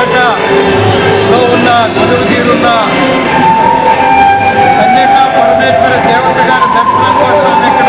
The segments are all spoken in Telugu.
పేటలో ఉన్న కొలువు తీరున్న కన్యకా పరమేశ్వరి దేవత గారి దర్శనం కోసం ఇక్కడ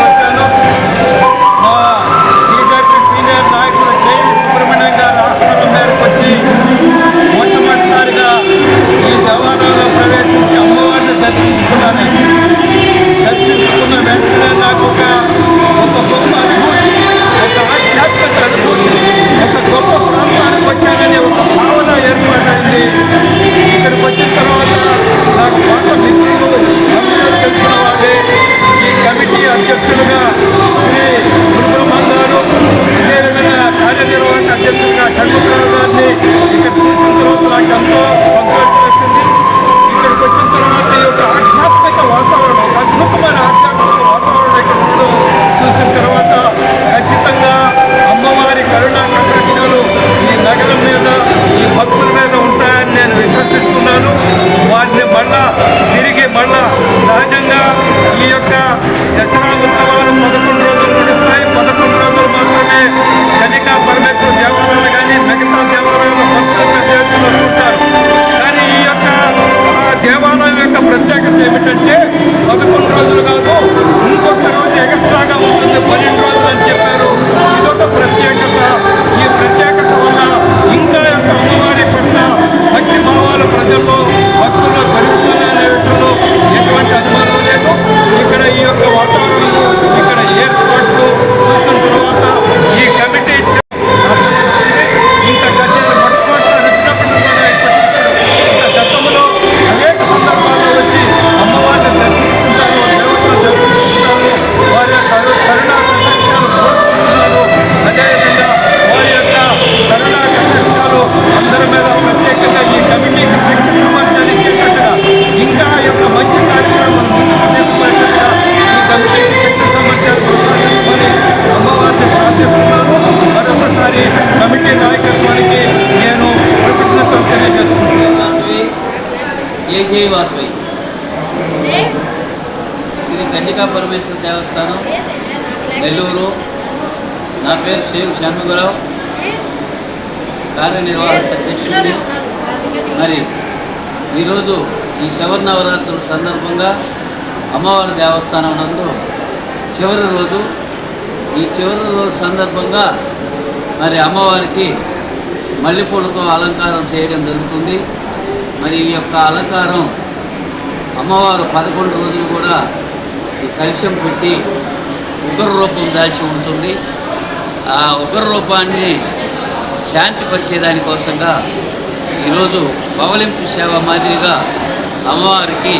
శ్రీ పరమేశ్వర దేవస్థానం నెల్లూరు. నా పేరు శ్రీ షణ్ముగరావు కార్యనిర్వాహక అధ్యక్షుడిని. మరి ఈరోజు ఈ శవర్ నవరాత్రుల సందర్భంగా అమ్మవారి దేవస్థానం నందు చివరి రోజు. ఈ చివరి రోజు సందర్భంగా మరి అమ్మవారికి మల్లెపూలతో అలంకారం చేయడం జరుగుతుంది. మరి ఈ యొక్క అలంకారం అమ్మవారు పదకొండు రోజులు కూడా ఈ కలశం పెట్టి ఉగ్ర రూపం దాల్చి ఉంటుంది. ఆ ఉగ్ర రూపాన్ని శాంతిపరిచేదానికోసంగా ఈరోజు పవలింపు సేవ మాదిరిగా అమ్మవారికి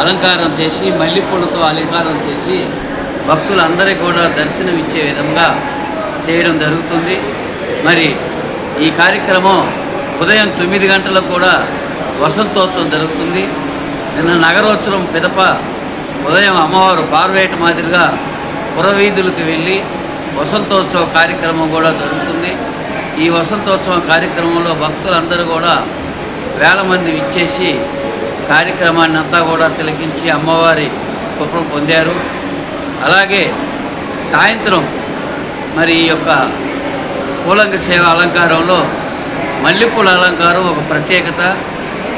అలంకారం చేసి మల్లెపూలతో అలంకారం చేసి భక్తులందరికీ కూడా దర్శనం ఇచ్చే విధంగా చేయడం జరుగుతుంది. మరి ఈ కార్యక్రమం ఉదయం తొమ్మిది గంటలకు కూడా వసంతోత్సవం జరుగుతుంది. నిన్న నగరోత్సవం పిదప ఉదయం అమ్మవారు పార్వేట మాదిరిగా పురవీధులకు వెళ్ళి వసంతోత్సవ కార్యక్రమం కూడా జరుగుతుంది. ఈ వసంతోత్సవం కార్యక్రమంలో భక్తులందరూ కూడా వేల మంది ఇచ్చేసి కార్యక్రమాన్ని అంతా కూడా తిలకించి అమ్మవారి కృపను పొందారు. అలాగే సాయంత్రం మరి ఈ యొక్క పూలంగ సేవ అలంకారంలో మల్లెపూల అలంకారం ఒక ప్రత్యేకత.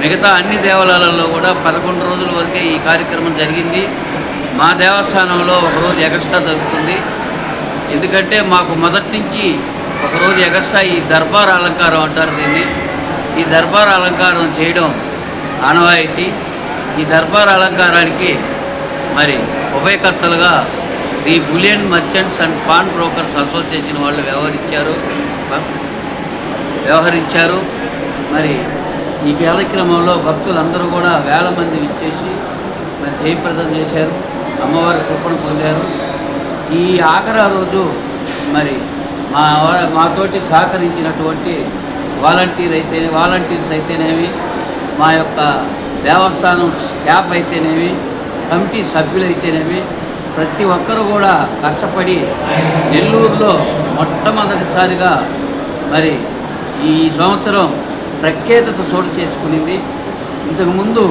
మిగతా అన్ని దేవాలయాలలో కూడా పదకొండు రోజుల వరకే ఈ కార్యక్రమం జరిగింది. మా దేవస్థానంలో ఒకరోజు ఎగస్ట్రా జరుగుతుంది. ఎందుకంటే మాకు మొదటి నుంచి ఒకరోజు ఎగస్ట్రా ఈ దర్బార్ అలంకారం అంటారు దీన్ని. ఈ దర్బార్ అలంకారం చేయడం ఆనవాయితీ. ఈ దర్బార్ అలంకారానికి మరి ఉభయకర్తలుగా the bullion merchants and pawn brokers association వాళ్ళు వ్యవహరించారు. వ్యవహరించారు. మరి ఈ కార్యక్రమంలో భక్తులందరూ కూడా వేల మంది ఇచ్చేసి మరి జయప్రదం చేశారు. అమ్మవారి కృపను పొందారు. ఈ ఆఖరా రోజు మరి మా మాతోటి సహకరించినటువంటి వాలంటీర్ అయితే వాలంటీర్స్ అయితేనేమి మా యొక్క దేవస్థానం స్టాఫ్ అయితేనేమి కమిటీ సభ్యులైతేనేమి ప్రతి ఒక్కరూ కూడా కష్టపడి నెల్లూరులో మొట్టమొదటిసారిగా మరి ఈ సంవత్సరం ప్రఖ్యాతత చోటు చేసుకునింది. ఇంతకుముందు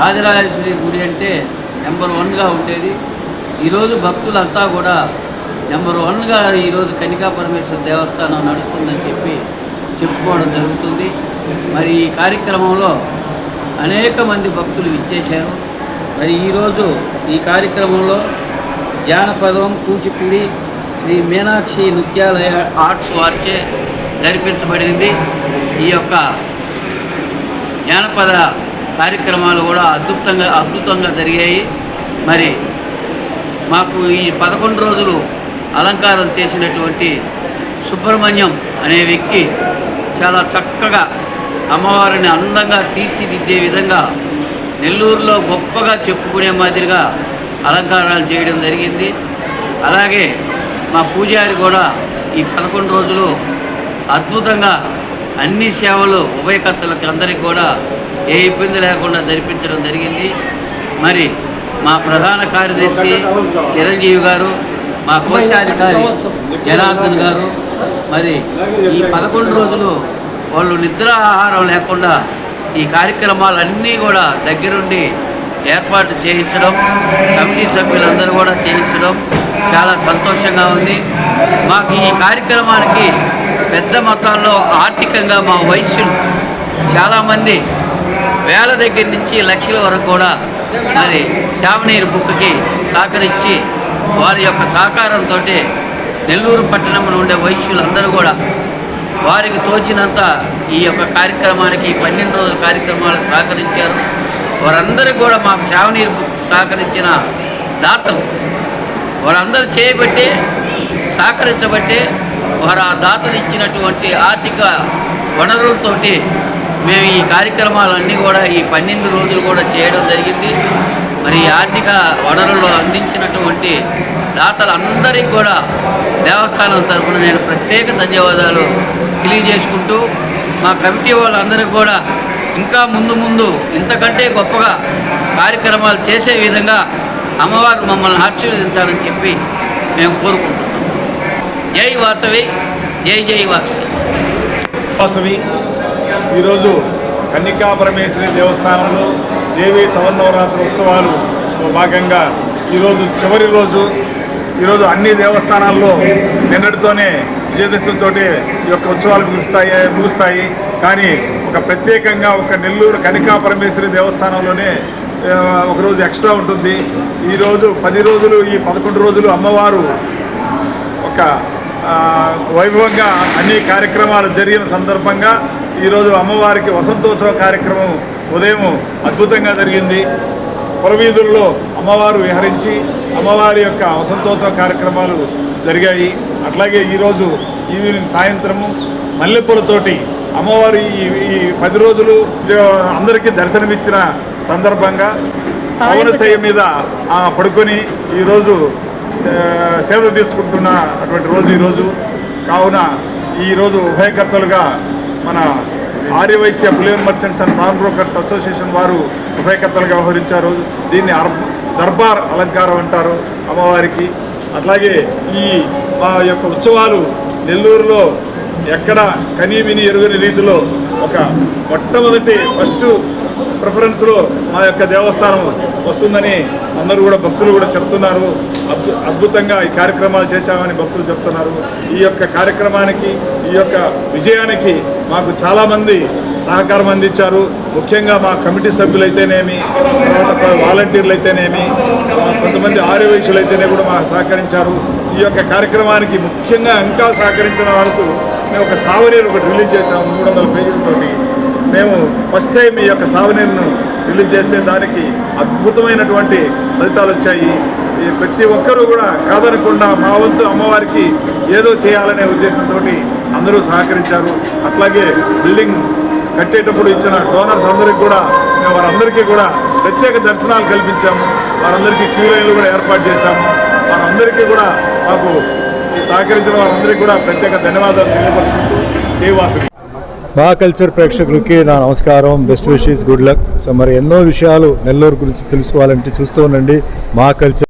రాజరాజేశ్వరి గుడి అంటే నెంబర్ వన్గా ఉండేది. ఈరోజు భక్తులంతా కూడా నెంబర్ వన్గా ఈరోజు కనికా పరమేశ్వర దేవస్థానం నడుస్తుందని చెప్పి చెప్పుకోవడం జరుగుతుంది. మరి ఈ కార్యక్రమంలో అనేక మంది భక్తులు ఇచ్చేశారు మరి ఈరోజు ఈ కార్యక్రమంలో జానపదం కూచిపూడి శ్రీ మీనాక్షి నృత్యాలయ ఆర్ట్స్ వారిచే జరిపించబడింది ఈ యొక్క జానపద కార్యక్రమాలు కూడా అద్భుతంగా అద్భుతంగా జరిగాయి. మరి మాకు ఈ పదకొండు రోజులు అలంకారం చేసినటువంటి సుబ్రహ్మణ్యం అనే వ్యక్తి చాలా చక్కగా అమ్మవారిని అందంగా తీర్చిదిద్దే విధంగా నెల్లూరులో గొప్పగా చెప్పుకునే మాదిరిగా అలంకారాలు చేయడం జరిగింది. అలాగే మా పూజారి కూడా ఈ పదకొండు రోజులు అద్భుతంగా అన్ని సేవలు ఉభయకర్తలకు అందరికీ కూడా ఏ ఇబ్బంది లేకుండా జరిపించడం జరిగింది. మరి మా ప్రధాన కార్యదర్శి చిరంజీవి గారు మా కోశాధికారి జనార్దన్ గారు మరి ఈ పదకొండు రోజులు వాళ్ళు నిద్ర ఆహారం లేకుండా ఈ కార్యక్రమాలన్నీ కూడా దగ్గరుండి ఏర్పాటు చేయించడం కమిటీ సభ్యులందరూ కూడా చేయించడం చాలా సంతోషంగా ఉంది. మాకు ఈ కార్యక్రమానికి పెద్ద మొత్తంలో ఆర్థికంగా మా వైశ్యులు చాలామంది వేల దగ్గర నుంచి లక్షల వరకు కూడా మరి శామనీరు బుక్కి సహకరించి వారి యొక్క సహకారంతో నెల్లూరు పట్టణంలో ఉండే వైశ్యులందరూ కూడా వారికి తోచినంత ఈ యొక్క కార్యక్రమానికి పన్నెండు రోజుల కార్యక్రమాలకు సహకరించారు. వారందరూ కూడా మాకు శావనీరు సహకరించిన దాతలు. వారందరూ చేయబట్టే సహకరించబట్టే వారు ఆ దాతలు ఇచ్చినటువంటి ఆర్థిక వనరులతోటి మేము ఈ కార్యక్రమాలన్నీ కూడా ఈ పన్నెండు రోజులు కూడా చేయడం జరిగింది. మరి ఆర్థిక వనరులు అందించినటువంటి దాతలందరికీ కూడా దేవస్థానం తరఫున నేను ప్రత్యేక ధన్యవాదాలు తెలియజేసుకుంటూ మా కమిటీ వాళ్ళందరికీ కూడా ఇంకా ముందు ముందు ఇంతకంటే గొప్పగా కార్యక్రమాలు చేసే విధంగా అమ్మవారు మమ్మల్ని ఆశీర్వదించాలని చెప్పి మేము కోరుకుంటున్నాం. జై వాసవి జై జై వాసవి. వాసవి ఈరోజు కన్నికా పరమేశ్వరి దేవస్థానంలో దేవి సవర్ణవరాత్రి ఉత్సవాలు భాగంగా ఈరోజు చివరి రోజు. ఈరోజు అన్ని దేవస్థానాల్లో నిన్నటితోనే విజయదశమితో ఈ యొక్క ఉత్సవాలు ముగుస్తాయి ముగుస్తాయి. కానీ ఒక ప్రత్యేకంగా ఒక నెల్లూరు కనికా పరమేశ్వరి దేవస్థానంలోనే ఒకరోజు ఒక రోజు ఎక్స్ట్రా ఉంటుంది. ఈరోజు పది రోజులు ఈ పదకొండు రోజులు అమ్మవారు ఒక వైభవంగా అన్ని కార్యక్రమాలు జరిగిన సందర్భంగా ఈరోజు అమ్మవారికి వసంతోత్సవ కార్యక్రమం ఉదయం అద్భుతంగా జరిగింది. పురవీధుల్లో అమ్మవారు విహరించి అమ్మవారి యొక్క వసంతోత్సవ కార్యక్రమాలు జరిగాయి. అట్లాగే ఈరోజు ఈవినింగ్ సాయంత్రము మల్లెపూలతోటి అమ్మవారి ఈ ఈ పది రోజులు అందరికీ దర్శనమిచ్చిన సందర్భంగా పవనశయ్య మీద పడుకొని ఈరోజు సేద తీర్చుకుంటున్న అటువంటి రోజు ఈరోజు కావున ఈరోజు ఉభయకర్తలుగా మన Aryavysya bullion merchants and pawn brokers association వారు ఉభయకర్తలుగా వ్యవహరించారు. దీన్ని అర్ దర్బార్ అలంకారం అంటారు అమ్మవారికి. అట్లాగే ఈ మా యొక్క ఉత్సవాలు నెల్లూరులో ఎక్కడ కనీమిని ఎరుగని రీతిలో ఒక మొట్టమొదటి ఫస్ట్ ప్రిఫరెన్స్లో మా యొక్క దేవస్థానం వస్తుందని అందరూ కూడా భక్తులు కూడా చెప్తున్నారు. అద్భు అద్భుతంగా ఈ కార్యక్రమాలు చేశామని భక్తులు చెప్తున్నారు. ఈ యొక్క కార్యక్రమానికి ఈ యొక్క విజయానికి మాకు చాలామంది సహకారం అందించారు. ముఖ్యంగా మా కమిటీ సభ్యులైతేనేమి తర్వాత వాలంటీర్లు అయితేనేమి కొంతమంది ఆర్యవైశ్యులు అయితేనే కూడా మాకు సహకరించారు. ఈ యొక్క కార్యక్రమానికి ముఖ్యంగా ఇంకా సహకరించిన వరకు మేము ఒక సావనీరు ఒకటి రిలీజ్ చేశాము. మూడు వందల ఫస్ట్ టైం ఈ యొక్క సావనీరును రిలీజ్ చేస్తే దానికి అద్భుతమైనటువంటి ఫలితాలు వచ్చాయి. ఈ ప్రతి ఒక్కరూ కూడా కాదనకుండా మా వంతు అమ్మవారికి ఏదో చేయాలనే ఉద్దేశంతో అందరూ సహకరించారు. అట్లాగే బిల్డింగ్ కట్టేటప్పుడు ఇచ్చిన డోనర్స్ అందరికి కూడా మేము వారందరికీ కూడా ప్రత్యేక దర్శనాలు కల్పించాము. వారందరికీ క్యూ లైన్లు కూడా ఏర్పాటు చేశాము. వారందరికీ కూడా మాకు సహకరించిన వారందరికీ కూడా ప్రత్యేక ధన్యవాదాలు తెలియపరుచుకుంటూ దేవాసుడు మా కల్చర్ ప్రేక్షకులకి నా నమస్కారం. Best wishes good luck so మరి ఎన్నో విషయాలు నెల్లూరు గురించి తెలుసుకోవాలంటే చూస్తూ ఉండండి. మా కల్చర్